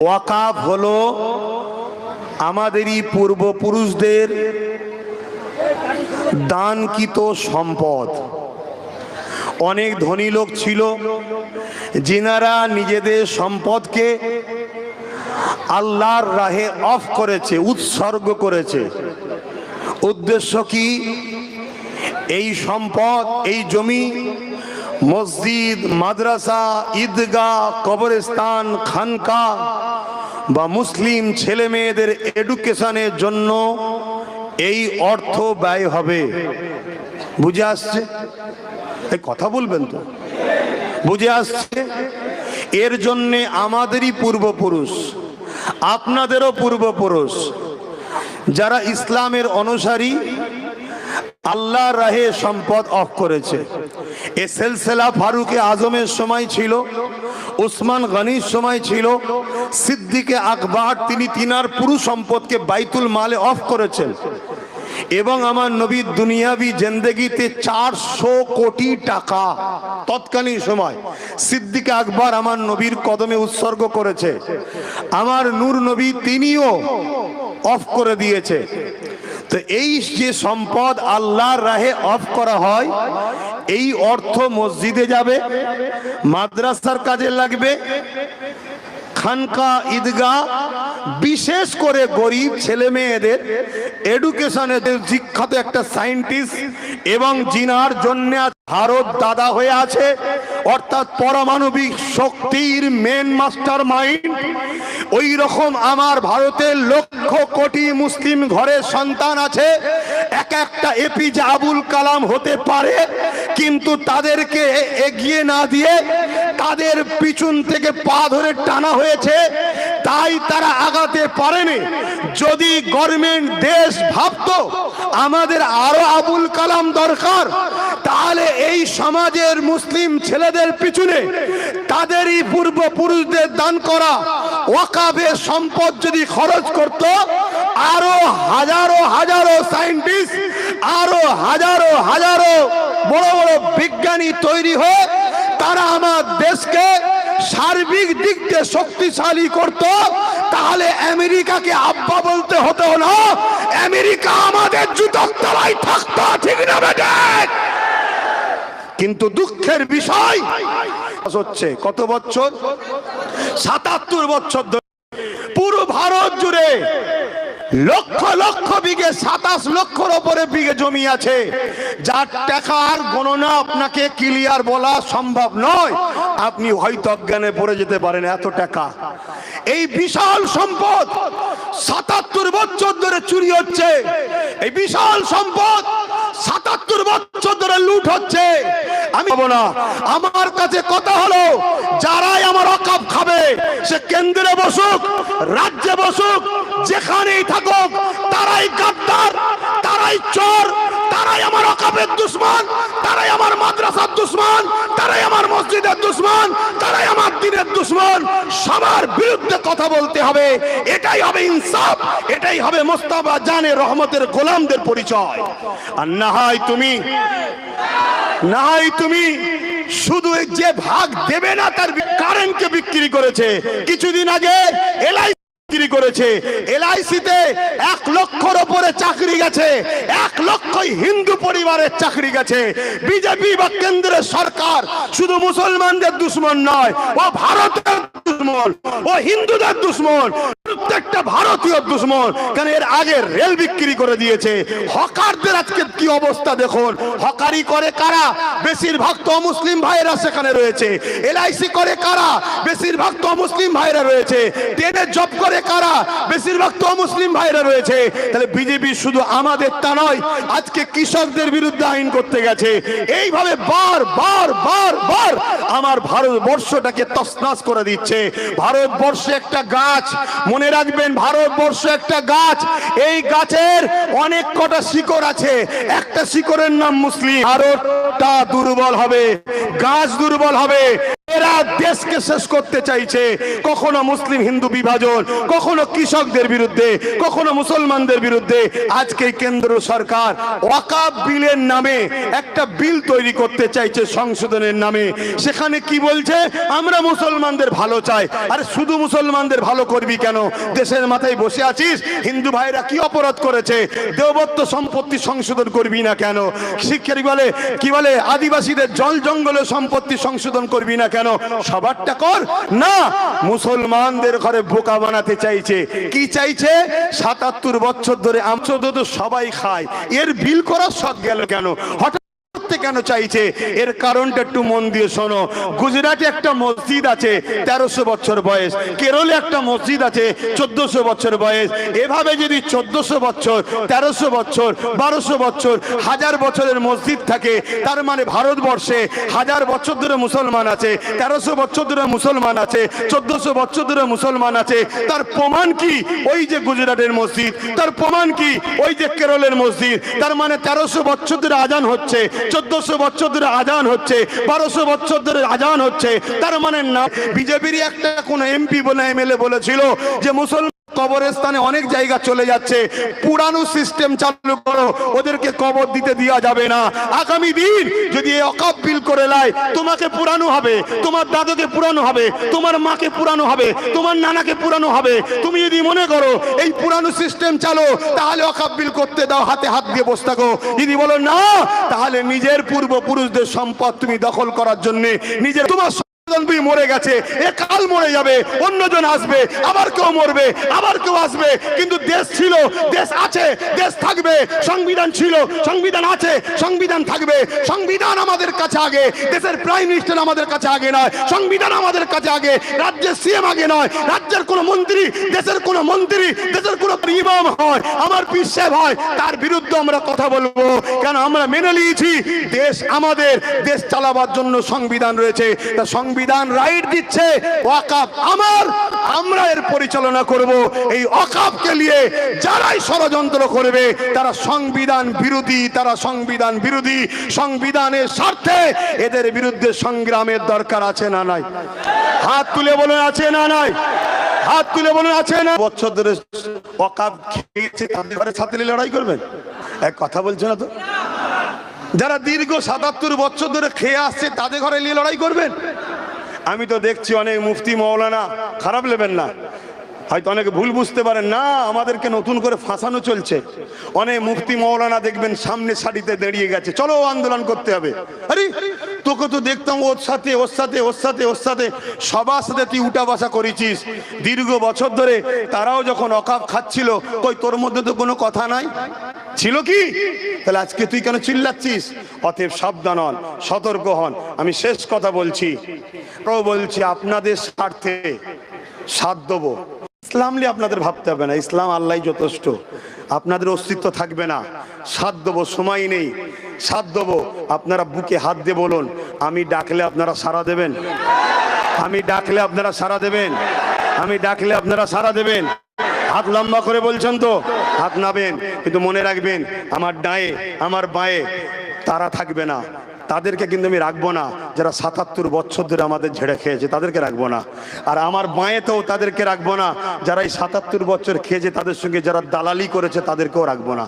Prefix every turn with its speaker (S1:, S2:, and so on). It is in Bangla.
S1: ওয়াকাফ হলো আমাদেরই পূর্বপুরুষদের দানকৃত সম্পদ। অনেক ধনী লোক ছিল, যিনারা নিজেদের সম্পদকে আল্লাহর রাহে অফ করেছে, উৎসর্গ করেছে। উদ্দেশ্য কি? এই সম্পদ, এই জমি, মসজিদ, মাদ্রাসা, ঈদগাহ, কবরস্থান, খানকা বা মুসলিম ছেলে মেয়েদের এডুকেশনের জন্য এই অর্থ ব্যয় হবে। বুঝে আসছে? এই কথা বলবেন তো? বুঝে আসছে? এর জন্যে আমাদেরই পূর্বপুরুষ, আপনাদেরও পূর্বপুরুষ, যারা ইসলামের অনুসারী আল্লাহ রাহে সম্পদ অফ করেছে। এ সেলসেলা ফারুকে আজমের সময় ছিল উসমান গানির সময় ছিল, সিদ্দিকে আকবর তিনি তিনার পুরো সম্পদকে বাইতুল মালে অফ করেছেন। এবং আমার নবীর দুনিয়াবি জেন্দেগিতে চারশো কোটি টাকা তৎকালীন সময় সিদ্দিকে আকবর আমার নবীর কদমে উৎসর্গ করেছে। আমার নূর নবী তিনিও অফ করে দিয়েছে। তো এই যে সম্পদ আল্লাহর রাহে অফ করা হয়, এই অর্থ মসজিদে যাবে, মাদ্রাসার কাজে লাগবে, খানকা ঈদগাহ, বিশেষ করে গরিব ছেলে মেয়েদের এডুকেশনের শিক্ষাত একটা সায়েন্টিস্ট এবং জিনার জন্য ভারত দাদা হয়ে আছে অর্থাৎ পরমাণবিক শক্তির মেন মাস্টার মাইন্ড ওই রকম আমার ভারতের লক্ষ কোটি মুসলিম ঘরের সন্তান আছে। এক একটা এপিজে আবুল কালাম হতে পারে, কিন্তু তাদেরকে এগিয়ে না দিয়ে তাদের পিছন থেকে পা ধরে টানা হয়েছে। তাই তারা আগাতে পারেনি। যদি গভর্নমেন্ট দেশ ভাবতো, আমাদের আরও আবুল কালাম দরকার, তাহলে এই সমাজের মুসলিম ছেলেদের পিছনে তাদেরই পূর্বপুরুষদের দান করা ওয়াকাবের সম্পদ যদি খরচ করত, আরও হাজারো হাজারো সায়েন্টিস্ট, আরও হাজারো হাজারো বড় বড় বিজ্ঞানী তৈরি হয়ে তারা আমার দেশকে সার্বিক দিক দিয়ে শক্তিশালী করত। তাহলে আমেরিকাকে আব্বা বলতে হতো না, আমেরিকা আমাদের জুতোর তলায় থাকতো, ঠিক না বেটে? কিন্তু দুঃখের বিষয় হচ্ছে কত বছর? সাতাত্তর বছর ধরে পুরো ভারত জুড়ে লক্ষ লক্ষ বিঘে, সাতাশ লক্ষর ওপরে বিঘে জমি আছে। যার টাকার গণনা আপনাকে ক্লিয়ার বলা সম্ভব নয়। আপনি হয়তো অজ্ঞানে পড়ে যেতে পারেন, এত টাকা। এই বিশাল সম্পদ সাতাত্তর বছর ধরে চুরি হচ্ছে। এই বিশাল সম্পদ সাতাত্তর বছর ধরে লুট হচ্ছে। আমি না, আমার কাছে কথা হলো, যারাই আমার অকাপ সে কেন্দ্রে বসুক, রাজ্যে বসুক, যেখানেই থাকুক, তারাই গাদ্দার, তারাই চোর, তারাই আমার অকাপের দুশ্মন, তারাই আমার মাদ্রাসার দুশ্মন, তারাই আমার মসজিদের দুশ্মন, তারাই আমার দিনের দুশ্মন। সবার বিরুদ্ধে কথা বলতে হবে। এটাই হবে ইনসাফ, এটাই হবে মোস্তাফা জানে রহমতের গোলামদের পরিচয়। আর না হয় তুমি, না হয় তুমি শুধু যে ভাগ দেবে না, তার কারেন্টকে বিক্রি করেছে। কিছুদিন আগে এলআই বিক্রি করেছে। এলআইসিতে এক লক্ষর ওপরে চাকরি গেছে। এক লক্ষই হিন্দু পরিবারের চাকরি গেছে। বিজেপি বা কেন্দ্রের সরকার শুধু মুসলমানদের দুশ্মন নয়, ও ভারতের দুশ্মন, ও হিন্দুদের দুশ্মন। প্রত্যেকটা ভারতীয় দুশ্মন এর আগে রেল বিক্রি করে দিয়েছে? হকারদের আজকে কি অবস্থা দেখুন? হকারি করে কারা? বেশিরভাগ তো মুসলিম সেখানে রয়েছে। এলআইসি করে কারা? বেশিরভাগ তো মুসলিম রয়েছে। জব করে কারা? বেশিরভাগ তো মুসলিম রয়েছে। তাহলে বিজেপি শুধু আমাদের তা নয়, আজকে কৃষকদের বিরুদ্ধে আইন করতে গেছে। এইভাবে বার বার বার বার আমার ভারতবর্ষটাকে তসনাস করে দিচ্ছে। ভারতবর্ষ একটা গাছ মনে রাখবেন, ভারতবর্ষ একটা গাছ, এই গাছের অনেক কটা শিকড় আছে। একটা শিকড়ের নাম মুসলিম। ভারতটা দুর্বল হবে, গাছ দুর্বল হবে। এরা দেশকে শেষ করতে চাইছে। কখনো মুসলিম হিন্দু বিভাজন, কখনো কৃষকদের বিরুদ্ধে, কখনো মুসলমানদের বিরুদ্ধে। আজকে কেন্দ্র সরকার ওয়াকাব বিলের নামে একটা বিল তৈরি করতে চাইছে সংশোধনের নামে। সেখানে কি বলছে? আমরা মুসলমানদের ভালো চাই। আরে শুধু মুসলমানদের ভালো করবি কেন? দেশের মাথায় বসে আছিস? হিন্দু ভাইরা কি অপরাধ করেছে? দেবত্ব সম্পত্তি সংশোধন করবি না কেন? শিক্ষারি বলে, কি বলে? আদিবাসীদের জল জঙ্গলে সম্পত্তি সংশোধন করবি না কেন? সবারটা কর। না, মুসলমানদের ঘরে বোকা বানাতে চাইছে। কি চাইছে? সাতাত্তর বছর ধরে আমচোদ সবাই খায়। এর বিল করার সব গেল কেন? হঠাৎ কেন চাইছে? এর কারণটা একটু মন দিয়ে শোনো। গুজরাটে একটা মসজিদ আছে, তেরোশো বছর বয়স। কেরলে একটা মসজিদ আছে, চোদ্দশো বছর বয়স। এভাবে যদি চোদ্দশো বছর, তেরোশো বছর, বারোশো বছর, হাজার বছরের মসজিদ থাকে, তার মানে ভারতবর্ষে হাজার বছর ধরে মুসলমান আছে, তেরোশো বছর ধরে মুসলমান আছে, চোদ্দশো বছর ধরে মুসলমান আছে, তার প্রমাণ কি? ওই যে গুজরাটের মসজিদ, তার প্রমাণ কি? ওই যে কেরলের মসজিদ, তার মানে তেরোশো বছর ধরে আজান হচ্ছে চোদ্দশো বছর ধরে আজান হচ্ছে, বারোশো বছর ধরে আজান হচ্ছে, তার মানে না, বিজেপির একটা কোন এমপি বলে, এমএলএ বলেছিল যে মুসলমান কবরস্থানে অনেক জায়গা চলে যাচ্ছে। পুরানো সিস্টেম চালু করো, ওদেরকে কবর দিতে দেওয়া যাবে না। আগামী দিন যদি এই অকাপ বিল করে লাই, তোমাকে পুরানো হবে, তোমার দাদুকে পুরানো হবে, তোমার মাকে পুরানো হবে, তোমার নানাকে পুরানো হবে। তুমি যদি মনে করো, এই পুরানো সিস্টেম চালো, তাহলে অকাপ বিল করতে দাও, হাতে হাত দিয়ে বসে থাকো। যদি বলো না, তাহলে নিজের পূর্বপুরুষদের সম্পদ তুমি দখল করার জন্য নিজের তোমার মরে গেছে, এ কাল মরে যাবে, অন্যজন আসবে, আবার কেউ মরবে, আবার কেউ আসবে। কিন্তু দেশ ছিল, দেশ আছে, দেশ থাকবে, সংবিধান ছিল, সংবিধান আছে, সংবিধান থাকবে। সংবিধান আমাদের কাছে আগে, দেশের প্রাইম মিনিস্টার আমাদের কাছে আগে নয়, সংবিধান আমাদের কাছে আগে, রাজ্যের সিএম আগে নয়, রাজ্যের কোন মন্ত্রী, দেশের কোন মন্ত্রী, দেশের কোন ইমাম হয়, আমার পিসেব হয়, তার বিরুদ্ধে আমরা কথা বলব। কেন? আমরা মেনে নিয়েছি, দেশ আমাদের, দেশ চালাবার জন্য সংবিধান রয়েছে। তা সংবিধান রাইট দিচ্ছে, ওয়াকাব আমার, আমরা এর পরিচালনা করব। এই অকাপকে নিয়ে যারাই ষড়যন্ত্র করবে, তারা সংবিধান বিরোধী, তারা সংবিধান বিরোধী, সংবিধানের স্বার্থে এদের বিরুদ্ধে সংগ্রামের দরকার আছে না নাই? হাত তুলে বলে আছে না নাই? হাত তুলে বলে আছে না? বছর ধরে অকাপ খেয়েছে, তাদের ছাত্রী লড়াই করবেন? এক কথা বলছে না তো? যারা দীর্ঘ সাতাত্তর বছর ধরে খেয়ে আসছে, তাদের ঘরে নিয়ে লড়াই করবেন? আমি তো দেখছি অনেক মুফতি মৌলানা, খারাপ নেবেন না। হয়তো অনেকে ভুল বুঝতে পারেন, না, আমাদেরকে নতুন করে ফাঁসানো চলছে। অনেক মুফতি মৌলানা দেখবেন সামনে সারিতে দাঁড়িয়ে গেছে। চলো আন্দোলন করতে হবে। আরে, তোকে তো দেখতাম ওর সাথে ওর সাথে ওর সাথে ওর সাথে। সবার সাথে তুই উঠা বাসা করেছিস। দীর্ঘ বছর ধরে তারাও যখন অকাপ খাচ্ছিল, কই তোর মধ্যে তো কোনো কথা নাই? ছিল কি? তাহলে আজকে তুই কেন চিল্লাচ্ছিস? অতএব সাবধান হন, সতর্ক হন। আমি শেষ কথা বলছি। প্রভু বলছি, আপনাদের স্বার্থে সাথ দেবো। ইসলাম নিয়ে আপনাদের ভাবতে হবে না। ইসলাম আল্লাহ যথেষ্ট। আপনাদের অস্তিত্ব থাকবে না। সাথ দেবো, সময় নেই। সাথ দেবো, আপনারা বুকে হাত দিয়ে বলুন, আমি ডাকলে আপনারা সাড়া দেবেন? আমি ডাকলে আপনারা সাড়া দেবেন? আমি ডাকলে আপনারা সাড়া দেবেন? হাত লম্বা করে বলছেন তো, হাত নাবেন, কিন্তু মনে রাখবেন, আমার ডায়ে, আমার বাঁয়ে তারা থাকবে না। তাদেরকে কিন্তু আমি রাখব না, যারা সাতাত্তর বছর ধরে আমাদের ঝেড়ে খেয়েছে, তাদেরকে রাখব না। আর আমার বাঁয়েতেও তাদেরকে রাখব না, যারা এই সাতাত্তর বছর খেয়েছে, তাদের সঙ্গে যারা দালালি করেছে, তাদেরকেও রাখব না।